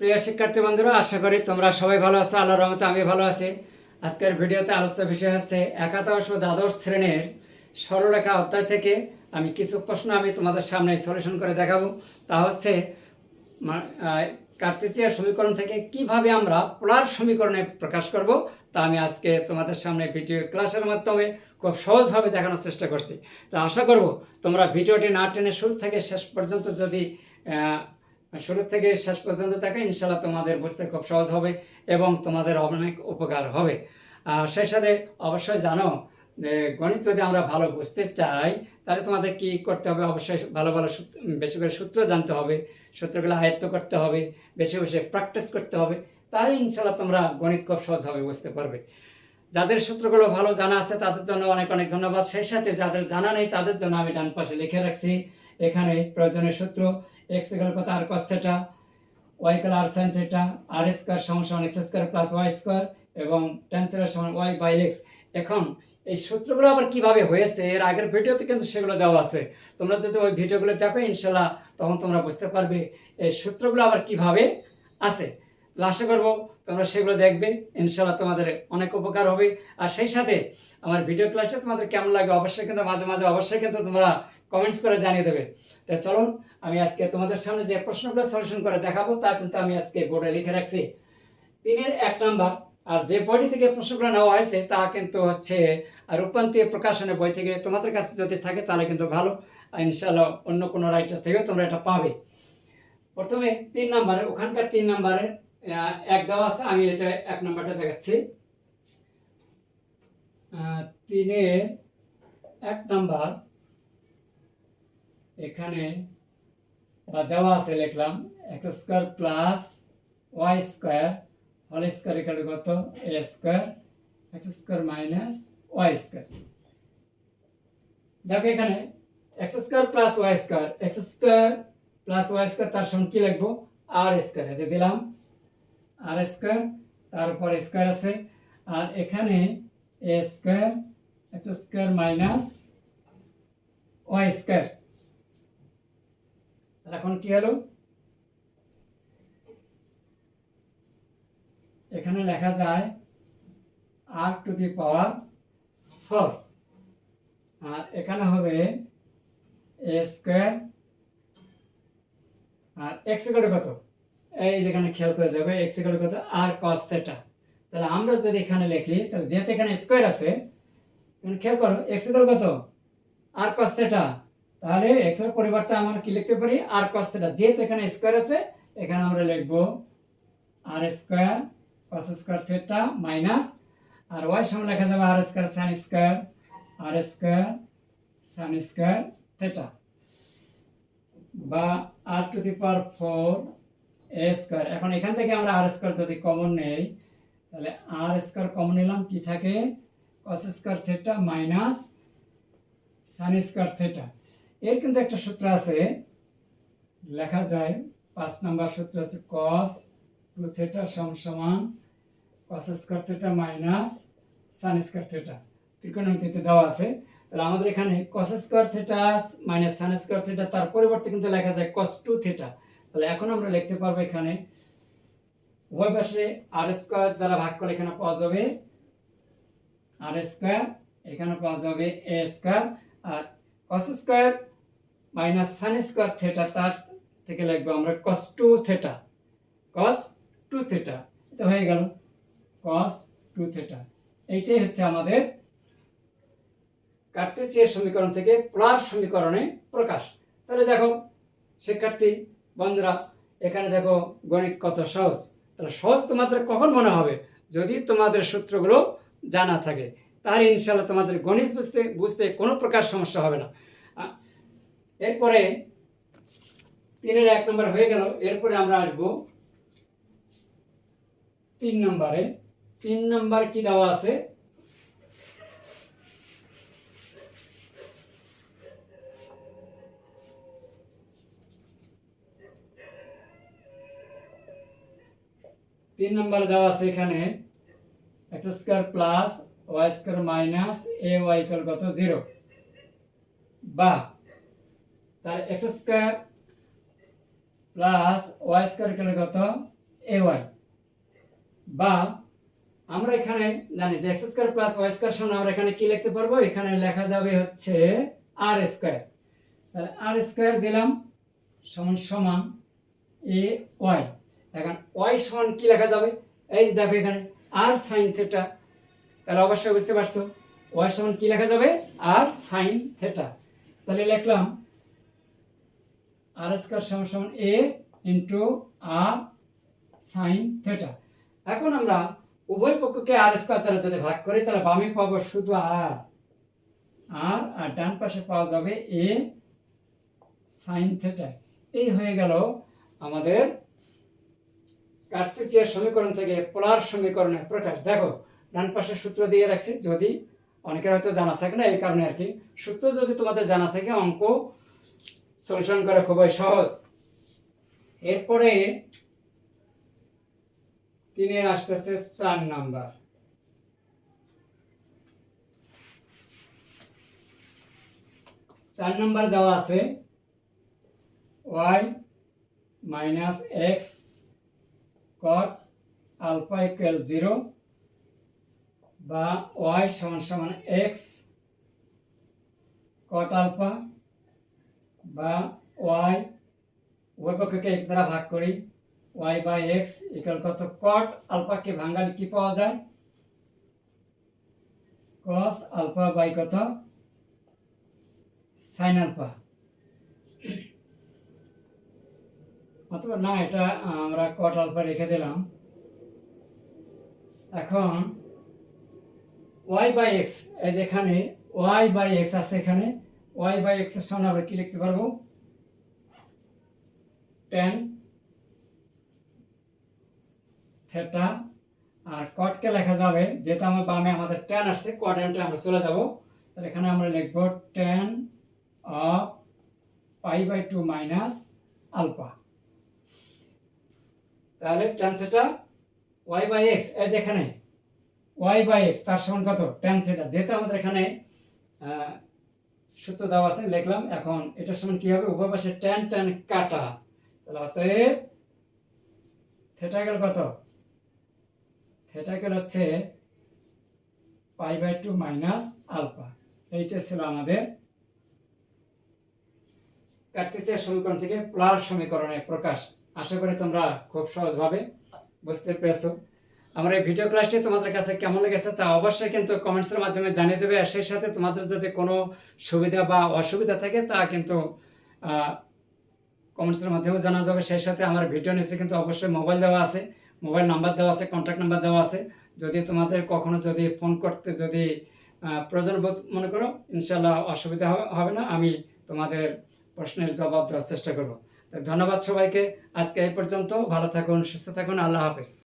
প্রিয় শিক্ষার্থী বন্ধুরা, আশা করি তোমরা সবাই ভালো আছো, আল্লাহর রহমতে আমি ভালো আছি। আজকের ভিডিওতে আলোচ্য বিষয় হচ্ছে একাদশ ও দ্বাদশ শ্রেণির সরলরেখা অধ্যায় থেকে আমি কিছু প্রশ্ন আমি তোমাদের সামনে সলিউশন করে দেখাবো। তা হচ্ছে কার্তেসিয়ার সমীকরণ থেকে কীভাবে আমরা পোলার সমীকরণে প্রকাশ করব, তা আমি আজকে তোমাদের সামনে ভিডিও ক্লাসের মাধ্যমে খুব সহজভাবে দেখানোর চেষ্টা করছি। তা আশা করব তোমরা ভিডিওটি না টেনে শুরু থেকে শেষ পর্যন্ত যদি শুরু থেকে শেষ পর্যন্ত থাকে ইনশাল্লাহ তোমাদের বুঝতে খুব সহজ হবে এবং তোমাদের অনেক উপকার হবে। আর সেই সাথে অবশ্যই জানো যে গণিত যদি আমরা ভালো বুঝতে চাই, তাহলে তোমাদের কি করতে হবে? অবশ্যই ভালো ভালো বেশি করে সূত্র জানতে হবে, সূত্রগুলো আয়ত্ত করতে হবে, বেশি বেশি প্র্যাকটিস করতে হবে, তাহলে ইনশাল্লাহ তোমরা গণিত খুব সহজভাবে বুঝতে পারবে। যাদের সূত্রগুলো ভালো জানা আছে, তাদের জন্য অনেক অনেক ধন্যবাদ। সেই সাথে যাদের জানা নেই, তাদের জন্য আমি ডান পাশে লিখে রাখছি। এখানে প্রয়োজনীয় সূত্র এক্স এগাল কথা আর কস থেটা ওয়াই কাল r sine theta r square সমান x square plus y square এবং টেন থেটা সমান ওয়াই বাই এক্স এখন এই সূত্রগুলো আবার কীভাবে হয়েছে, এর আগের ভিডিওতে কিন্তু সেগুলো দেওয়া আছে। তোমরা যদি ওই ভিডিওগুলো দেখো, ইনশাল্লাহ তখন তোমরা বুঝতে পারবে এই সূত্রগুলো আবার কীভাবে আছে। আশা করব তোমরা সেগুলো দেখবে, ইনশাল্লাহ তোমাদের অনেক উপকার হবে। আর সেই সাথে আমার ভিডিও ক্লাসটা তোমাদের কেমন লাগে, অবশ্যই কিন্তু মাঝে মাঝে, অবশ্যই কিন্তু তোমরা কমেন্টস করে জানিয়ে দেবে। তো চলুন, আমি আজকে তোমাদের সামনে যে প্রশ্নগুলো সলিউশন করে দেখাবো, তা কিন্তু আমি আজকে বোর্ডে লিখে রাখছি। তিনের এক নাম্বার, আর যে বইটি থেকে প্রশ্নগুলো নেওয়া হয়েছে, তা কিন্তু হচ্ছে আর রূপান্তরীয় প্রকাশনের বই থেকে তোমাদের কাছে যদি থাকে, তাহলে কিন্তু ভালো। ইনশাল্লাহ অন্য কোনো রাইটার থেকেও তোমরা এটা পাবে। প্রথমে তিন নাম্বারে, ওখানকার তিন নাম্বারে এক দেওয়া আছে, আমি এটা এক নাম্বারটা দেখাচ্ছি। তিনের এক নাম্বার এখানে বা দেওয়া আছে লিখলাম x square plus y square whole square equal কত? A square x square minus y square দেখো এখানে x square plus y square x square plus y square তার সঙ্গে কি লিখব? আর স্কোয়ার এতে দিলাম। আর স্কোয়ার তারপর স্কোয়ার আছে। আর এখানে a square x square minus y square এখন কি হলো? এখানে লেখা যায় আর টু দি পাওয়ার ফোর আর এখানে হবে এ স্কোয়ার আর এক্সের কত? এই যেখানে খেয়াল করে দেবে এক্সের কত? আর কস থেটা তাহলে আমরা যদি এখানে লিখি, তাহলে যেহেতু এখানে স্কোয়ার আছে খেয়াল করো এক্সের কত? আর কস থেটা তাহলে এক্সের পরিবর্তে আমরা কি লিখতে পারি? আর কস থেটা যেহেতু এখানে স্কোয়ার আছে, এখানে আমরা লিখব r square cos square theta minus r y সমান লেখা যাবে r square sine square r square sine square theta বা r to the power four a square এখন এখান থেকে আমরা আর স্কোয়ার যদি কমন নেই, তাহলে আর স্কোয়ার কমন নিলাম, কি থাকে? Cos square theta minus sine square theta এর কিন্তু একটা সূত্র আছে। লেখা যায়, পাঁচ নাম্বার সূত্র আছে কস টু থেটা সম সমান cos square theta minus sine square theta ত্রিকোণমিতিতে দেওয়া আছে। তাহলে আমাদের এখানে cos square theta minus sine square theta তার পরিবর্তে কিন্তু লেখা যায় কস টু থেটা তাহলে এখন আমরা লিখতে পারব এখানে, উভয় পাশে আর স্কোয়ার দ্বারা ভাগ করে এখানে পাওয়া যাবে। আর স্কোয়ার এখানে পাওয়া যাবে এ স্কোয়ার আর cos square minus sine square theta তার থেকে লিখব আমরা cos two theta, cos two theta, এটা হয়ে গেল কস টু থেটা। এইটাই হচ্ছে আমাদের কার্তেসিয়ার সমীকরণ থেকে পোলার সমীকরণে প্রকাশ। তাহলে দেখো, শিক্ষার্থী, বন্ধুরা, এখানে দেখো গণিত কত সহজ। তাহলে সহজ তোমাদের কখন মনে হবে? যদি তোমাদের সূত্রগুলো জানা থাকে। তাহলে ইনশাল্লাহ তোমাদের গণিত বুঝতে বুঝতে কোনো প্রকার সমস্যা হবে না। এরপরে তিনের এক নম্বর হয়ে গেল, এরপরে আমরা আসব তিন নম্বরে। তিন নম্বর কি দেওয়া আছে? তিন নম্বরে দেওয়া আছে এখানে, x square plus y square minus a y equal কত? জিরো। বা, তার x square plus y square equal কত? A y. বা, আমরা এখানে জানি যে x square plus y square সমান আমরা এখানে কি লিখতে পারব? এখানে লেখা যাবে হচ্ছে আর স্কোয়ার। তাহলে আর স্কোয়ার দিলাম সমান সমান এ ওয়াই। এখন ওয়াই সমান কি লেখা যাবে? এই যে দেখো এখানে, আর সাইন থেটা তাহলে অবশ্যই বুঝতে পারছ। ওয়াই সমান কি লেখা যাবে? আর সাইন থেটা তাহলে লিখলাম আর স্কোয়ার সমান সমান a into r sine theta এখন আমরা উভয় পক্ষকে আর স্কোয়ার দ্বারা যদি ভাগ করি, তাহলে বামে পাবো শুধু আর আর আর ডান পাশে পাওয়া যাবে এ সাইন থেটা এই হয়ে গেল আমাদের কার্তেসিয়ার সমীকরণ থেকে পোলার সমীকরণের প্রকাশ। দেখো ডান পাশে সূত্র দিয়ে রাখছি, যদি অনেকের হয়তো জানা থাকে না, এই কারণে আর কি। সূত্র যদি তোমাদের জানা থাকে, অঙ্ক সলিউশন করা খুবই সহজ। এরপরে তিনের আসতেছে চার নাম্বার। চার নাম্বার দেওয়া আছে, y minus x cot alpha equal zero বা ওয়াই সমান সমান এক্স কট আলফা বা ওয়াই উভয় পক্ষকে এক্স দ্বারা ভাগ করি ওয়াই বাই এক্স ইকুয়াল কত কট আলফাকে ভাঙালে কি পাওয়া যায়? কস আলফা বাই কত? সাইন আলফা অথবা না, এটা আমরা কট আলফা রেখে দিলাম। এখন ওয়াই বাই এক্স এই যে এখানে ওয়াই বাই এক্স আছে এখানে ওয়াই বাই এক্সের সামনে আমরা কি লিখতে পারব? টেন থেটা আর কটকে লেখা যাবে, যেহেতু আমার বামে আমাদের টেন আসছে কোয়াড্রেন্টে আমরা চলে যাব। তাহলে এখানে আমরা লিখব tan of pi by two minus alpha তাহলে tan theta y by x যে এখানে ওয়াই বাই এক্স তার সমান কত? টেন থেটা যেহেতু আমাদের এখানে সূত্র দেওয়া আছে, লিখলাম, এখন এটার সমান কি হবে? উভয় পাশে টেন টেন কাটা। তাহলে অতএব থেটা গেল কত? থেটা গেল হচ্ছে pi by two minus alpha এইটা ছিল আমাদের কার্তেসিয়ার সমীকরণ থেকে প্লার সমীকরণের প্রকাশ। আশা করি তোমরা খুব সহজভাবে বুঝতে পেরেছ। আমার এই ভিডিও ক্লাসটি তোমাদের কাছে কেমন লেগেছে তা অবশ্যই কিন্তু কমেন্টসের মাধ্যমে জানিয়ে দেবে। আর সেই সাথে তোমাদের যদি কোনো সুবিধা বা অসুবিধা থাকে তা কিন্তু কমেন্টসের মাধ্যমে জানা যাবে। সেই সাথে আমার ভিডিও নিচে কিন্তু অবশ্যই মোবাইল দেওয়া আছে। মোবাইল নাম্বার দেওয়া আছে কন্ট্যাক্ট নাম্বার দেওয়া আছে। যদি তোমাদের কখনো যদি ফোন করতে যদি প্রয়োজন বোধ মনে করো ইনশাল্লাহ অসুবিধা হবে- হবে না। আমি তোমাদের প্রশ্নের জবাব দেওয়ার চেষ্টা করব। ধন্যবাদ সবাইকে। আজকে এই পর্যন্ত। ভালো থাকুন, সুস্থ থাকুন। আল্লাহ হাফেজ।